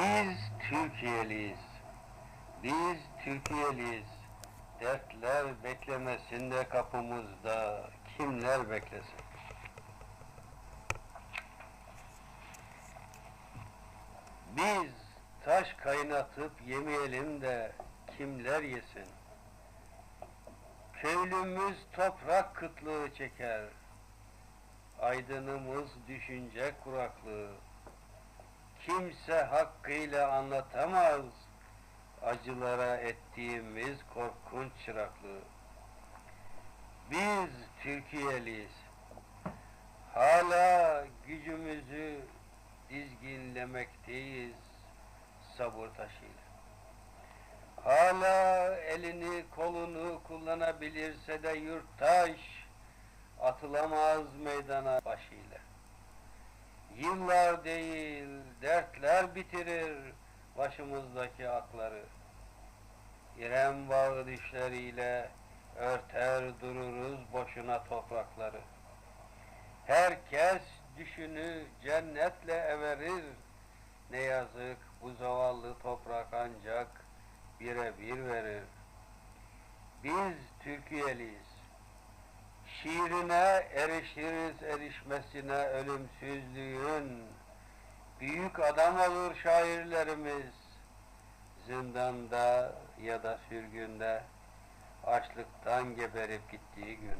Biz Türkiye'liyiz. Biz Türkiye'liyiz. Dertler beklemesin de kapımızda kimler beklesin? Biz taş kaynatıp yemeyelim de kimler yesin? Köylümüz toprak kıtlığı çeker. Aydınımız düşünce kuraklığı. Kimse hakkıyla anlatamaz acılara ettiğimiz korkunç çıraklığı. Biz Türkiye'liyiz. Hala gücümüzü dizginlemekteyiz sabır taşıyla. Hala elini kolunu kullanabilirse de yurttaş atılamaz meydana başıyla. Yıllar değil dertler bitirir başımızdaki akları. İrem bağı dişleriyle örter dururuz boşuna toprakları. Herkes düşünü cennetle everir. Ne yazık bu zavallı toprak ancak birebir verir. Biz Türkiye'liyiz. Şiirine erişiriz erişmesine ölümsüzlüğün. Büyük adam olur şairlerimiz. Zindanda ya da sürgünde açlıktan geberip gittiği gün.